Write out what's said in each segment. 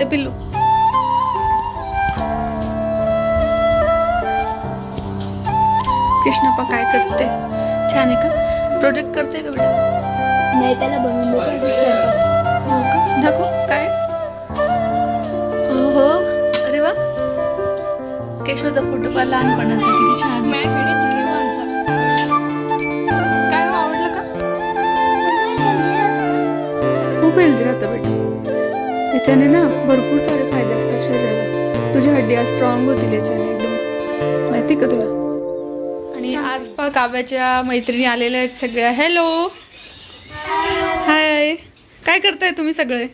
ए पिल्लू. कृष्णा पा काय करते? छान आहे का? प्रोजेक्ट करते का बेटा नाही त्याला बनवून देतो टाइमपास हो दाखव काय? हो हो अरे वा. केशवचा फोटो पा लहानपणाचा. किती छान आहे. काय हो, आवडलं का? खूप हेल्दी राहतं बेटा. याच्याने ना भरपूर सारे फायदे असतात शरीराला. तुझ्या हड्ड्या स्ट्रॉंग होतील याच्याने एकदम. माहिती का तुला? आणि आज पा काव्याच्या मैत्रिणी आलेल्या आहेत सगळ्या. हॅलो हाय काय करताय तुम्ही सगळे?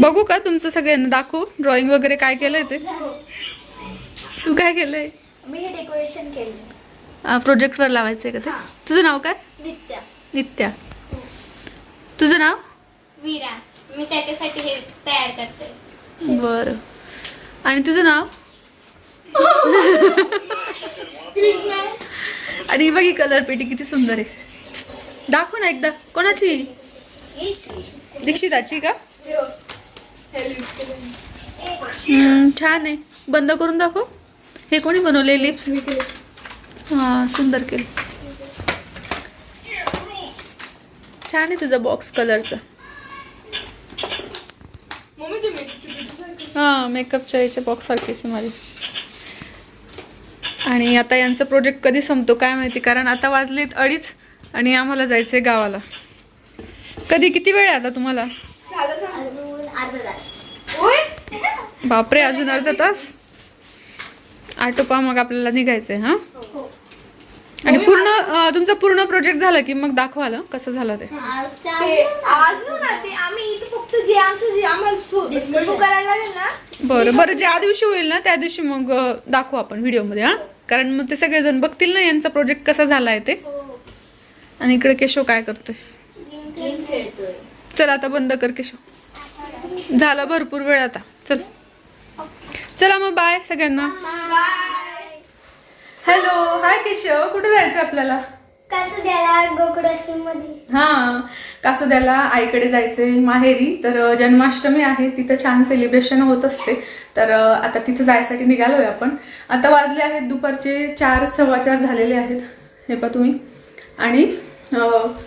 बघू का तुमचं सगळ्यांना दाखवू. ड्रॉइंग वगैरे काय केलंय ते? तू काय केलंय? मी हे डेकोरेशन केलं प्रोजेक्टवर लावायचंय का ते? तुझं नाव काय? नित्य. नित्या. तुझं नाव? वीरा. मी त्याच्यासाठी हे तयार करते. बरं. आणि तुझं नाव? आणि बघ ही कलर पेटी किती सुंदर आहे. दाखव ना एकदा. कोणाची? दीक्षिताची का? हम्म, छान आहे. बंद करून दाखव. हे कोणी बनवले? लिप्स? हा सुंदर केलं. छान आहे तुझा बॉक्स कलरचा हा मेकअपच्या याच्या बॉक्स सारखीच आहे माझी. आणि आता यांचा प्रोजेक्ट कधी संपतो काय माहिती? कारण आता वाजलेत अडीच आणि आम्हाला जायचंय गावाला. कधी? किती वेळ आहे आता तुम्हाला? अजून अर्धा तास. बापरे अजून अर्धा तास? आटोपा मग आपल्याला निघायचंय हा? आणि पूर्ण अं, तुमचा पूर्ण प्रोजेक्ट झाला की मग दाखवाल हं, कसं झालं ते? आज ते आज ना ते. आम्ही इथं फक्त जे आमचं जे आम्हाला करायला लागेल ना बरं बरं ज्या दिवशी होईल ना त्या दिवशी मग दाखवू आपण व्हिडिओमध्ये हा? कारण मग ते सगळेजण बघतील ना यांचा प्रोजेक्ट कसा झाला आहे ते आणि इकडे केशव काय करतोय? गेम खेळतोय. चल आता बंद कर केशव. झाला भरपूर वेळ आता. चल. चला मग बाय सगळ्यांना. हॅलो हाय केशव कुठे जायचं आपल्याला? कसं द्यायला गोकुळाश्रममध्ये हा कासोद्याला आईकडे जायचंय माहेरी. तर जन्माष्टमी आहे तिथं छान सेलिब्रेशन होत असते. तर आता तिथं जायसाठी निघालोय आपण. आता वाजले आहेत दुपारचे चार सव्वा चार झालेले आहेत. हे पा तुम्ही. आणि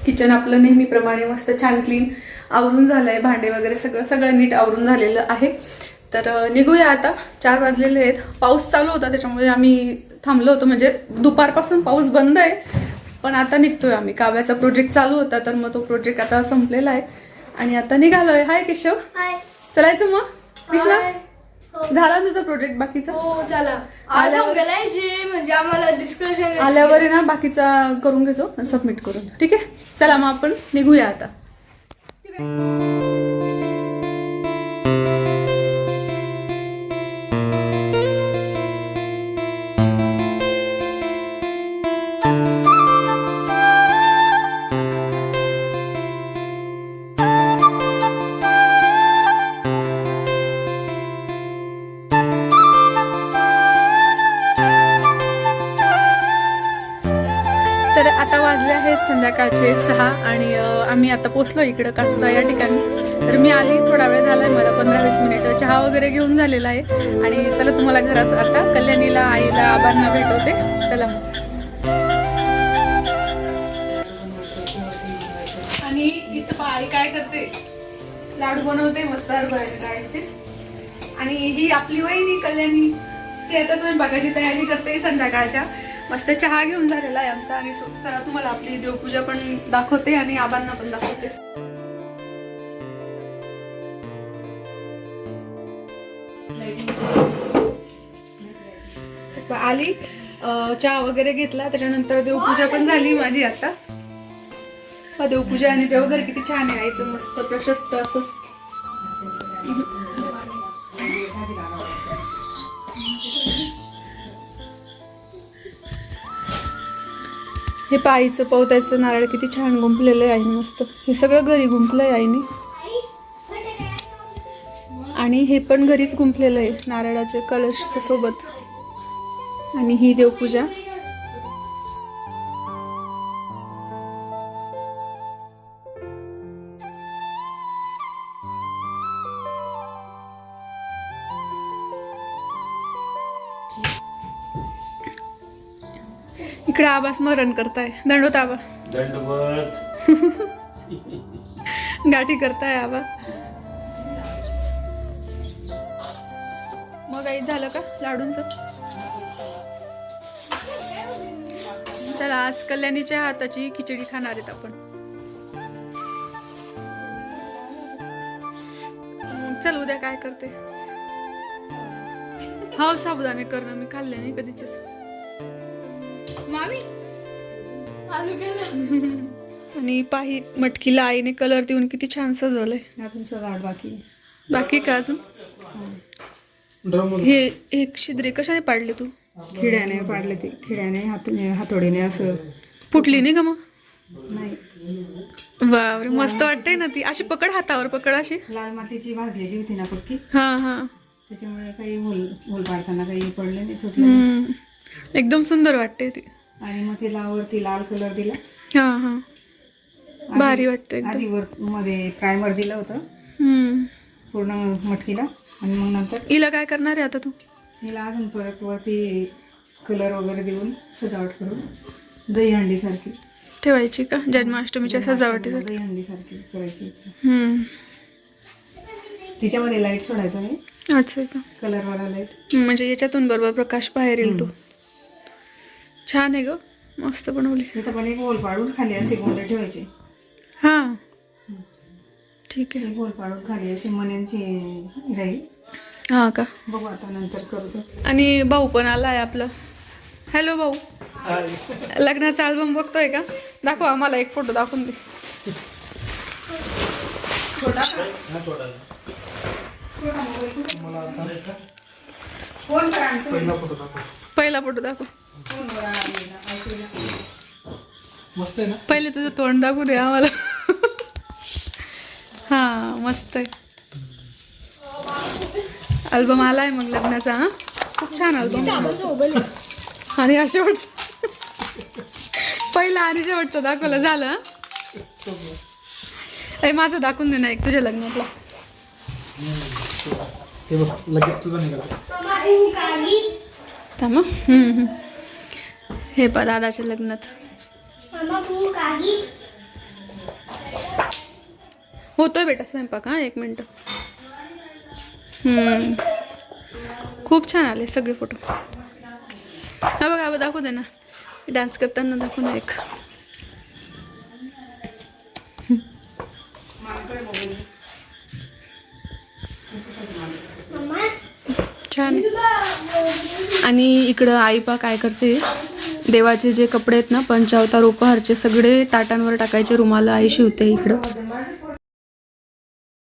किचन आपलं नेहमीप्रमाणे मस्त छान क्लीन आवरून झालंय. भांडे वगैरे सगळं सगळं नीट आवरून झालेलं आहे. तर निघूया आता. चार वाजलेले आहेत. पाऊस चालू होता त्याच्यामुळे आम्ही थांबलो होतो. म्हणजे दुपारपासून पाऊस बंद आहे. पण आता निघतोय आम्ही. काव्याचा प्रोजेक्ट चालू होता तर मग तो प्रोजेक्ट आता संपलेला आहे. आणि आता निघालोय. हाय केशव. हाय. चलायचं मग? कृष्णा? झाला तुझा प्रोजेक्ट बाकीचा? हो म्हणजे आल्यावर ना बाकीचा करून घेतो सबमिट करून. ठीक आहे? चला मग आपण निघूया आता. संध्याकाळचे सहा आणि आम्ही आता पोचलो इकडं कासुदा या ठिकाणी. तर मी आली थोडा वेळ झालाय मला पंधरा वीस मिनिट चहा वगैरे घेऊन झालेला आहे. आणि चला तुम्हाला घरात आता कल्याणीला आईला आबांना भेटवते. चला. आणि इथं आई काय करते? लाडू बनवते मस्त हरभऱ्याच्या डाळीचे. आणि ही आपली वहिनी कल्याणी. ती आता स्वयंपाकाची तयारी करते संध्याकाळच्या. मस्त चहा घेऊन झालेला आहे आमचा आणि चला तुम्हाला आपली देवपूजा पण दाखवते आणि आबांना पण दाखवते. आली चहा वगैरे घेतला त्याच्यानंतर देवपूजा पण झाली माझी आता. देवपूजा आणि देवघर किती छान यायचं मस्त प्रशस्त असं. हे पाईचं पवतायचं नारळ किती छान गुंपलेलं आहे आईने मस्त. हे सगळं घरी गुंफलंय आईने. आणि हे पण घरीच गुंपलेलं आहे नारळाच्या कलशच्या सोबत. आणि ही देवपूजा. इकडे आबा स्मरण करताय. दंडोत आबा दंडवत. गाठी करताय आबा मग आई झालं का? लाडूंच? चला आज कल्याणीच्या हाताची खिचडी खाणार आहेत आपण. चल उद्या काय करते? हो साबुदाणे करणं मी खाल्ले नाही केलं आणि पाही मटकीला आईने कलर देऊन किती छान सजवलंय. अजून सजावट बाकी आहे. बाकी का अजून? ड्रम हे एक शिद्रे कशाने पाडले तू? खिड्याने पाडले ते. खिड्याने हातून हातोडीने असं. फुटली नाही का मग? नाही. बापरे मस्त वाटते ना ती. अशी पकड हातावर पकड अशी. लाल मातीची भाजलेली होती ना पक्की? हा हा. त्याच्यामुळे काही होल होल पाडताना काही पडले नाही तुटले हम्म. एकदम सुंदर वाटते ती. आणि मग तिला वरती लाल कलर दिला. हा हा. भारी वाटते आधी वर मध्ये प्रायमर दिलं होतं. पूर्ण मटकीला. आणि मग नंतर हिला काय करणार आहे आता तू? हिला अजून परत वरती कलर वगैरे देऊन सजावट करून दहीहंडी सारखी. ठेवायची का? जन्माष्टमीच्या सजावटीसाठी दहीहंडी सारखी. करायची हम्म. तिच्यामध्ये लाइट सोडायचा आहे. अच्छा का कलरवाला लाइट म्हणजे याच्यातून बरोबर प्रकाश बाहेर येईल तो. छान आहे ग. मस्त बनवली. इथं पण एक होल पाडून खाली असे गोंडे ठेवायचे. हा. ठीक आहे. एक पाडून खाली असे मण्यांची राहील. हा का? बघू आता नंतर करू ते आणि भाऊ पण आलाय आपलं. हॅलो भाऊ. लग्नाचा अल्बम बघतोय का? दाखव आम्हाला एक फोटो दाखवून दे. पहिला फोटो दाखव. मस्त आहे ना? पहिले तुझं तोंड दाखवू दे आम्हाला हा मस्त आहे. अल्बम आलाय मग लग्नाचा हा? खूप छान अल्बम आणि हा शेवटचा पहिला आणि शेवटचा दाखवलं झालं? अरे माझं दाखवून दे ना एक तुझ्या लग्नातला. हे बघ लगेच तुझं निघाला. थांब हं. हम्म, हम्म. हे पा दादाच्या लग्नात होतोय बेटा स्वयंपाक हा एक मिनटं. हम्म. खूप छान आले सगळे फोटो. हा बघा बघा दाखवू दे ना. डान्स करताना दाखवू ना एक. छान. आणि इकडं आईपा काय करते? देवाचे जे कपडे आहेत ना पंचावतार उपहारचे सगळे ताटांवर टाकायचे रुमाला आई शिवते इकडं.